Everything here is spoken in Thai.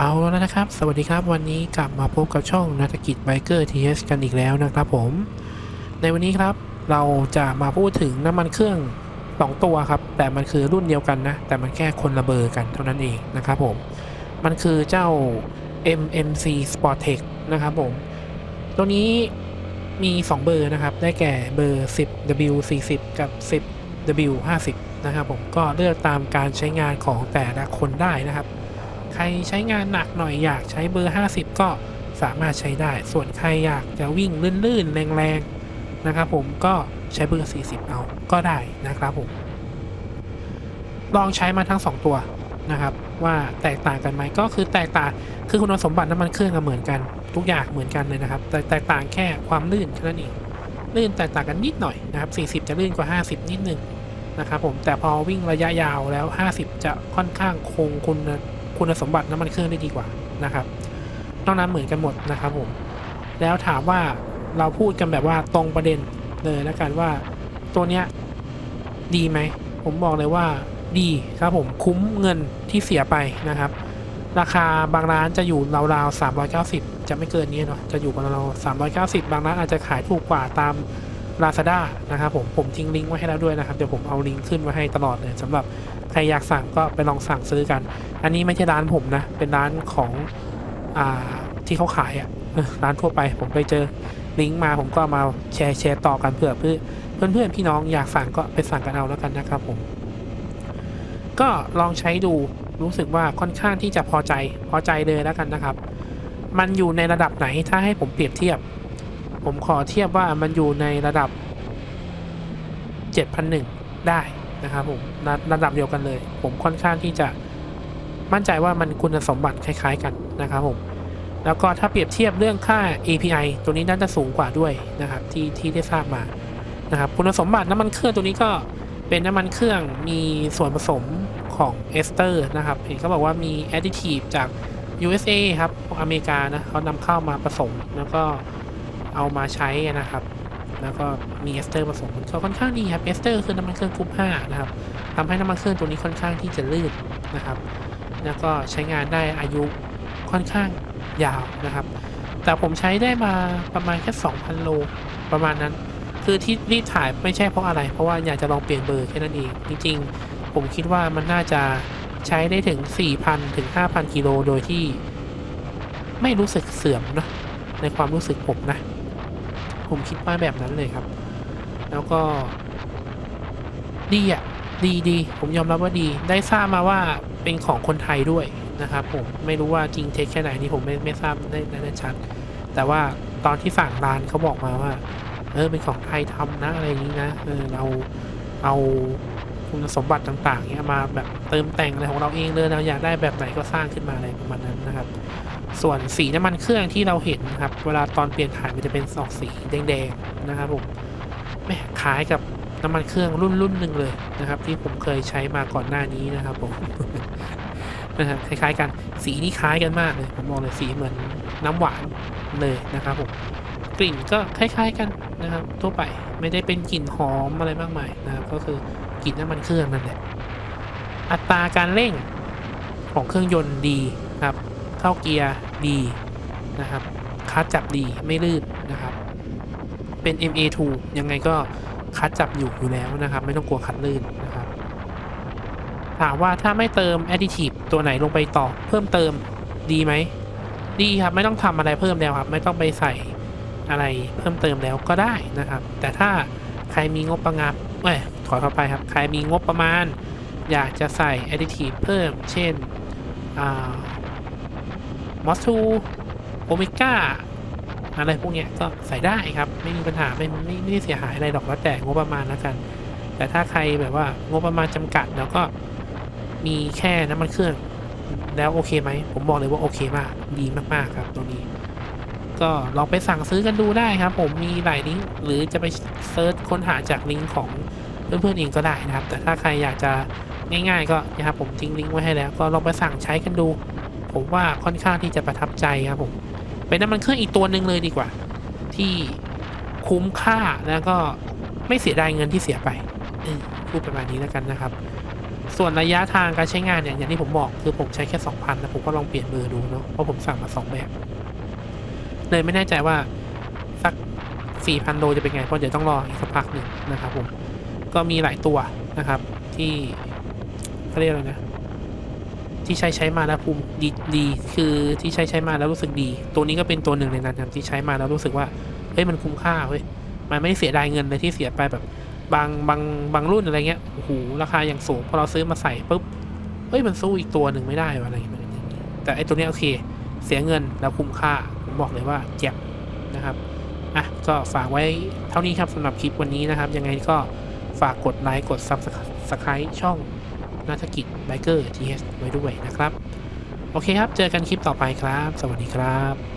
เอาแล้วนะครับ สวัสดีครับ วันนี้กลับมาพบกับช่องนักกิจไบเกอร์ทีเอสกันอีกแล้วนะครับผม ในวันนี้ครับเราจะมาพูดถึงน้ำมันเครื่องสองตัวครับ แต่มันคือรุ่นเดียวกันนะ แต่มันแค่คนละเบอร์กันเท่านั้นเองนะครับผม มันคือเจ้า MMC sporttech นะครับผม ตัวนี้มี 2 เบอร์นะครับ ได้แก่เบอร์ 10W40 กับ 10W50 นะครับผม ก็เลือกตามการใช้งานของแต่ละคนได้นะครับ ใครใช้งานหนักหน่อยอยากใช้เบอร์ 50 ก็สามารถใช้ได้ ส่วนใครอยากจะวิ่งลื่นๆ แรงๆ นะครับผมก็ใช้เบอร์ 40 เอาก็ได้นะครับผม ลองใช้มาทั้ง 2 ตัวนะครับ ว่าแตกต่างกันไหมก็คือแตกต่างคือคุณสมบัติน้ำมันเครื่องก็เหมือนกัน ทุกอย่างเหมือนกันเลยนะครับ แต่แตกต่างแค่ความลื่นแค่นั้นเองลื่นแตกต่างกันนิดหน่อยนะครับ 40 จะลื่นกว่า 50 นิดนึงนะครับผมแต่พอวิ่งระยะยาวแล้ว 50 จะค่อนข้างคงคุณ คุณสมบัติน้ำมันเครื่องได้ดีกว่านะครับนอกนั้นเหมือนกันหมดนะครับผมแล้วถามว่าเราพูดกันแบบว่าตรงประเด็นเลยแล้วกันว่าตัวเนี้ยดีไหม ผมบอกเลยว่าดีครับผมคุ้มเงินที่เสียไปนะครับ ราคาบางร้านจะอยู่ราวๆ390 จะไม่เกินนี้เนาะจะอยู่ประมาณ390 บางร้านอาจจะขายถูกกว่าตาม Lazada นะครับผมผมทิ้งลิงก์ไว้ให้แล้วด้วยนะครับ เดี๋ยวผมเอาลิงก์ขึ้นไว้ให้ตลอดเลยสำหรับใครอยากสั่งก็ไปลองสั่งซื้อกัน อันนี้ไม่ใช่ร้านผมนะ เป็นร้านของอ่าที่เขาขายอะ่ะร้านทั่วไปผมไปเจอลิงก์มาผมก็มาแชร์แชร์ต่อกันเพื่อเพื่อเพื่อนเพื่อนพี่น้องอยากสั่งก็ไปสั่งกันเอาแล้วกันนะครับผม ก็ลองใช้ดูรู้สึกว่าค่อนข้างที่จะพอใจพอใจเลยแล้วกันนะครับ มันอยู่ในระดับไหนถ้าให้ผมเปรียบเทียบ ผมขอเทียบว่ามันอยู่ในระดับ 7,001 ได้นะครับผมระระดับเดียวกันเลย ผมค่อนข้างที่จะมั่นใจว่ามันคุณสมบัติคล้าย ๆ กันนะครับผมแล้วก็ถ้าเปรียบเทียบเรื่องค่า API ตัวนี้น่าจะสูงกว่าด้วยนะครับที่ที่ได้ทราบมานะครับคุณสมบัติน้ำมันเครื่องตัวนี้ก็เป็นน้ำมันเครื่องมีส่วนผสมของเอสเตอร์นะครับเห็นเขาบอกว่ามีแอดดิทีฟจาก USA ครับอเมริกานะเขานำเข้ามาผสมแล้วก็ เอามาใช้นะครับ แล้วก็มีเอสเตอร์ผสมก็ค่อนข้างดีครับเอสเตอร์คือน้ำมันเครื่องกรุ๊ป5นะครับทำให้น้ำมันเครื่องตัวนี้ค่อนข้างที่จะลื่นนะครับ แล้วก็ใช้งานได้อายุค่อนข้างยาวนะครับ แต่ผมใช้ได้มาประมาณแค่ 2,000 โลประมาณนั้น คือที่รีบถ่ายไม่ใช่เพราะอะไร เพราะว่าอยากจะลองเปลี่ยนเบอร์แค่นั้นเอง จริงๆ ผมคิดว่ามันน่าจะใช้ได้ถึง 4,000 ถึง 5,000 กิโลโดยที่ไม่รู้สึกเสื่อมนะในความรู้สึกผมนะ ผมคิดว่าแบบนั้นเลยครับ แล้วก็ ดีอะ ดีดีผมยอมรับว่าดี ได้ทราบมาว่าเป็นของคนไทยด้วยนะครับ ผมไม่รู้ว่าจริงเท็จแค่ไหนนี่ผมไม่ไม่ทราบได้ได้ชัด แต่ว่าตอนที่สั่งร้านเขาบอกมาว่า เออเป็นของไทยทำนะอะไรอย่างนี้นะเออเราเอาคุณสมบัติต่างๆเนี้ยมาแบบเติมแต่งอะไรของเราเองเลยเราอยากได้แบบไหนก็สร้างขึ้นมาอะไรประมาณนั้นนะครับ ส่วนสีน้ำมันเครื่องที่เราเห็นนะครับ เวลาตอนเปลี่ยนถ่ายมันจะเป็นสอกสีแดงๆนะครับผมแม่คล้ายกับน้ำมันเครื่องรุ่นรุ่นหนึ่งเลยนะครับ ที่ผมเคยใช้มาก่อนหน้านี้นะครับผมนะครับคล้ายๆกันสีนี่คล้ายกันมากเลยผมมองเลยสีเหมือนน้ำหวานเลยนะครับผมกลิ่นก็คล้าย ๆกันนะครับ ทั่วไปไม่ได้เป็นกลิ่นหอมอะไรมากมายนะครับ ก็คือกลิ่นน้ำมันเครื่องนั่นแหละอัตราการเร่งของเครื่องยนต์ดีครับ เข้าเกียร์ ดีนะครับคัดจับดีไม่ลื่นนะครับ เป็น MA2 ยังไงก็คัดจับอยู่อยู่แล้วนะครับ ไม่ต้องกลัวคัดลื่นนะครับถามว่าถ้าไม่เติม additive ตัวไหนลงไปต่อเพิ่มเติมดีไหมดีครับไม่ต้องทำอะไรเพิ่มแล้วครับ ไม่ต้องไปใส่อะไรเพิ่มเติมแล้วก็ได้นะครับ แต่ถ้าใครมีงบประมาณเอ้ยถอยเข้าไปครับ ใครมีงบประมาณ อยากจะใส่ additive เพิ่ม เช่นอ่า มอสทูโอเมก้าอะไรพวกเนี้ยก็ใส่ได้ครับ ไม่มีปัญหาไม่ไม่ไม่เสียหายอะไรหรอกแล้วแต่งบประมาณแล้วกัน แต่ถ้าใครแบบว่างบประมาณจำกัดแล้วก็มีแค่น้ำมันเครื่อง แล้วโอเคไหม ผมบอกเลยว่าโอเคมาก ดีมากๆครับตัวนี้ ก็ลองไปสั่งซื้อกันดูได้ครับ ผมมีหลายลิงก์หรือจะไปเซิร์ชค้นหาจากลิงก์ของเพื่อนๆเองก็ได้นะครับ แต่ถ้าใครอยากจะง่าย ๆ ก็นะครับผมทิ้งลิงก์ไว้ให้แล้ว ก็ลองไปสั่งใช้กันดู ผมว่าค่อนข้างที่จะประทับใจครับผมเป็นน้ำมันเครื่องอีกตัวหนึ่งเลยดีกว่า ที่คุ้มค่าแล้วก็ไม่เสียดายเงินที่เสียไปพูดประมาณนี้แล้วกันนะครับ ส่วนระยะทางการใช้งานเนี่ยอย่างที่ผมบอกคือผมใช้แค่ 2,000แล้วผมก็ลองเปลี่ยนมือดูเนาะเพราะผมสั่งมาสองแบบเลยไม่แน่ใจว่าสัก 4,000โลจะเป็นไงเพราะเดี๋ยวต้องรออีกสักพักหนึ่งนะครับผมก็มีหลายตัวนะครับ ที่เขาเรียกอะไรนะ ที่ใช้ใช้มาแล้วภูมิดีดี คือที่ใช้ใช้มาแล้วรู้สึกดี ตัวนี้ก็เป็นตัวหนึ่งในนั้นครับที่ใช้มาแล้วรู้สึกว่าเฮ้ยมันคุ้มค่าเว้ยมันไม่เสียดายเงินเลยที่เสียไปแบบบางบางบางรุ่นอะไรเงี้ยโอ้โหราคาอย่างสูงพอเราซื้อมาใส่ปุ๊บเฮ้ยมันสู้อีกตัวหนึ่งไม่ได้วะอะไรอย่างเงี้ยแต่ไอตัวนี้โอเค เสียเงินแล้วคุ้มค่าผมบอกเลยว่าเจ็บนะครับอะก็ฝากไว้เท่านี้ครับสำหรับคลิปวันนี้นะครับ ยังไงก็ฝากกดไลค์กด Subscribe ช่อง นักกิจไบเกอร์ทีเอสไว้ด้วยนะครับ โอเคครับ เจอกันคลิปต่อไปครับ สวัสดีครับ